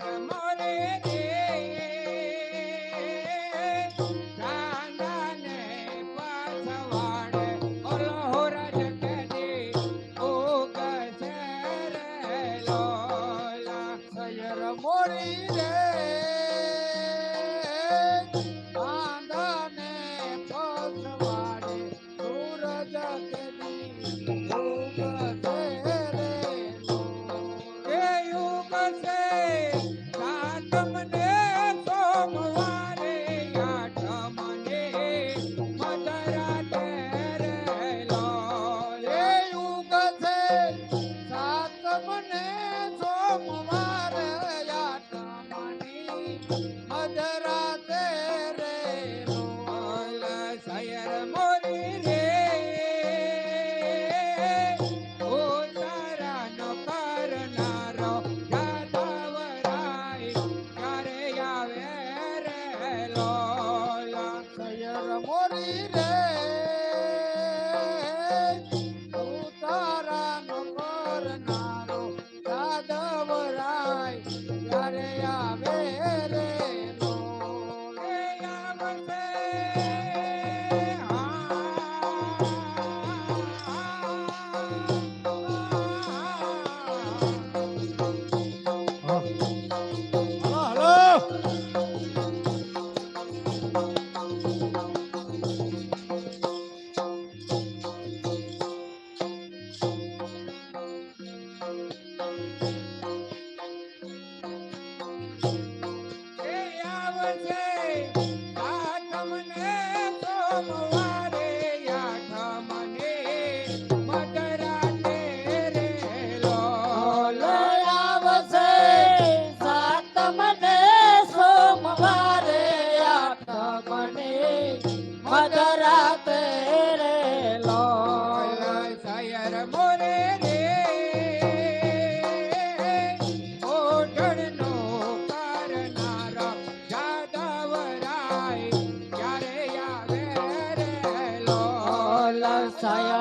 morning. ছায়া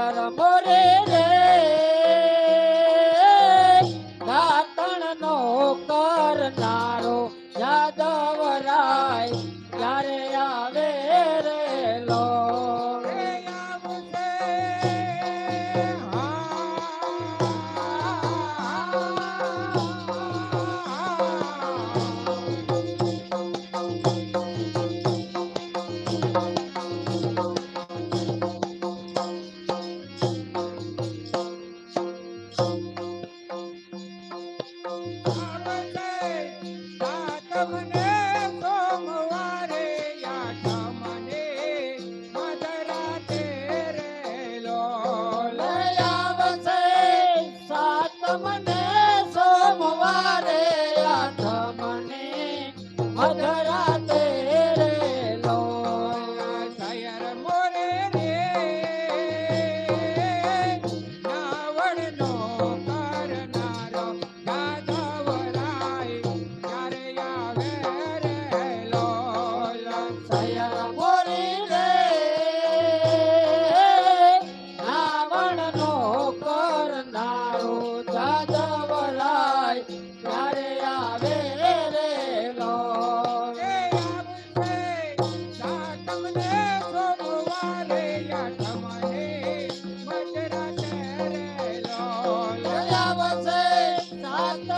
নয়ন ভরে রে।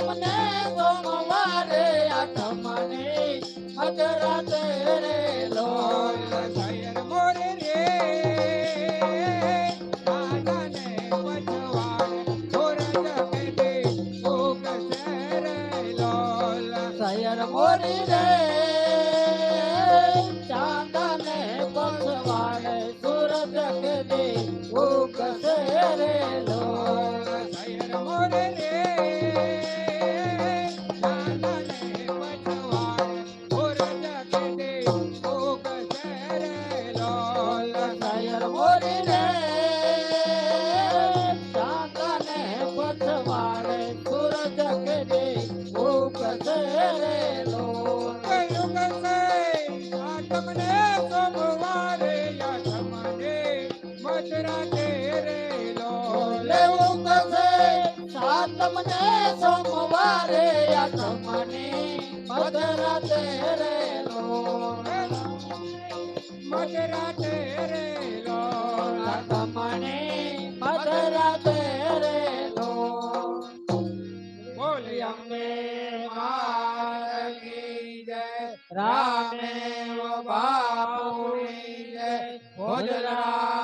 તમને ગમ મારે આત્માને અધરાતે રે લોલ સાયર મોરે રે. આનાને પછવાડે ધોરણ પેટે ઓક રે લોલ. સાયર મોરે રે. ચાંદને પછવાડે સુરત કે દે ઓક રે લોલ. તમને સોમવારે યજમાની મધરાતે રેલો રામે બાપુની જય.